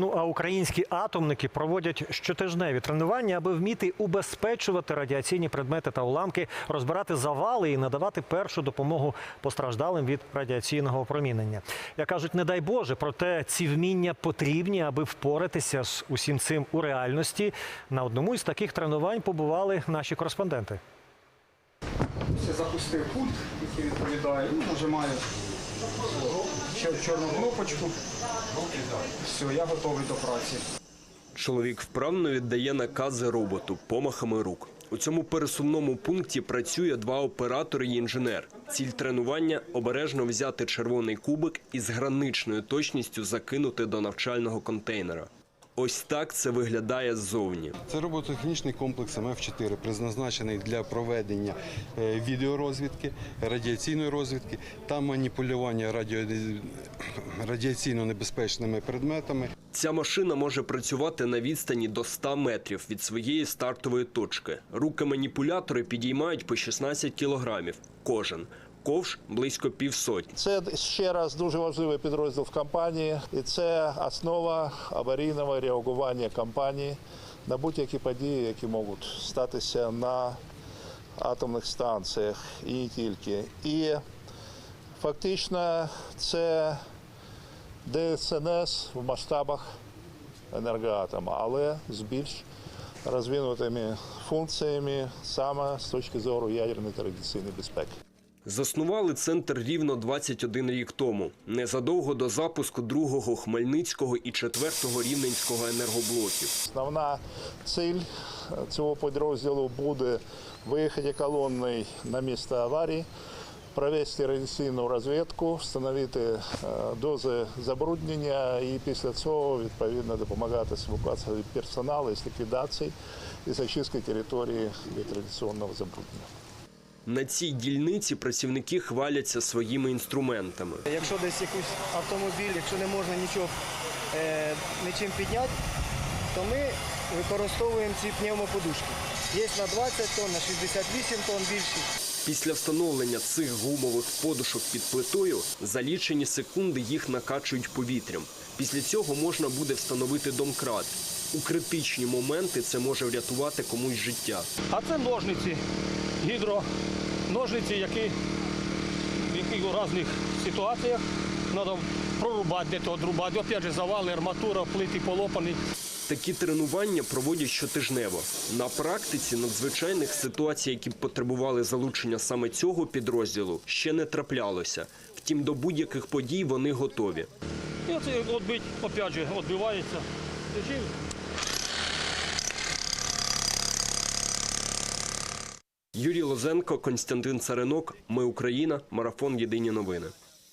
Ну а українські атомники проводять щотижневі тренування, аби вміти убезпечувати радіаційні предмети та уламки, розбирати завали і надавати першу допомогу постраждалим від радіаційного опромінення. Як кажуть, не дай Боже, проте ці вміння потрібні, аби впоратися з усім цим у реальності. На одному із таких тренувань побували наші кореспонденти. Все запустив пульт, який відповідає, ну, нажимаю чор- чорну кнопочку. Все, я готовий до праці. Чоловік вправно віддає накази роботу помахами рук. У цьому пересувному пункті працює два оператори і інженер. Ціль тренування обережно взяти червоний кубик і з граничною точністю закинути до навчального контейнера. Ось так це виглядає ззовні. Це робототехнічний комплекс МФ-4, призначений для проведення е, відеорозвідки, радіаційної розвідки та маніпулювання радіо... радіаційно небезпечними предметами. Ця машина може працювати на відстані до 100 метрів від своєї стартової точки. Руки маніпулятори підіймають по 16 кілограмів. Кожен ковш близько півсотні. Це ще раз дуже важливий підрозділ в компанії, і це основа аварійного реагування компанії на будь-які події, які можуть статися на атомних станціях і не тільки. І фактично це ДСНС в масштабах енергоатома, але з більш розвинутими функціями саме з точки зору ядерної та радіаційної безпеки. Заснували центр рівно 21 рік тому, незадовго до запуску другого Хмельницького і четвертого Рівненського енергоблоків. Основна ціль е, цього підрозділу буде виїхати колонною на місце аварії, провести радіаційну розвідку, встановити е, дози забруднення і після цього відповідно допомагати з евакуацією персоналу, з ліквідації і з очистки території від радіаційного забруднення. На цій дільниці працівники хваляться своїми інструментами. Якщо десь якийсь автомобіль, якщо не можна нічого е, нічим підняти, то ми використовуємо ці пневмоподушки. Є на 20 тонн, на 68 тонн більші. Після встановлення цих гумових подушок під плитою за лічені секунди їх накачують повітрям. Після цього можна буде встановити домкрат. У критичні моменти це може врятувати комусь життя. А це ножниці, гідроножниці, які в яких у різних ситуаціях треба прорубати, де-то одрубати. Опять же, завали, арматура, плити полопані. Такі тренування проводять щотижнево. На практиці надзвичайних ситуацій, які потребували залучення саме цього підрозділу, ще не траплялося. Втім, до будь-яких подій вони готові. І оце відбить, опять же, відбивається. Юрій Лозенко, Константин Царинок. Ми Україна. Марафон Єдині новини.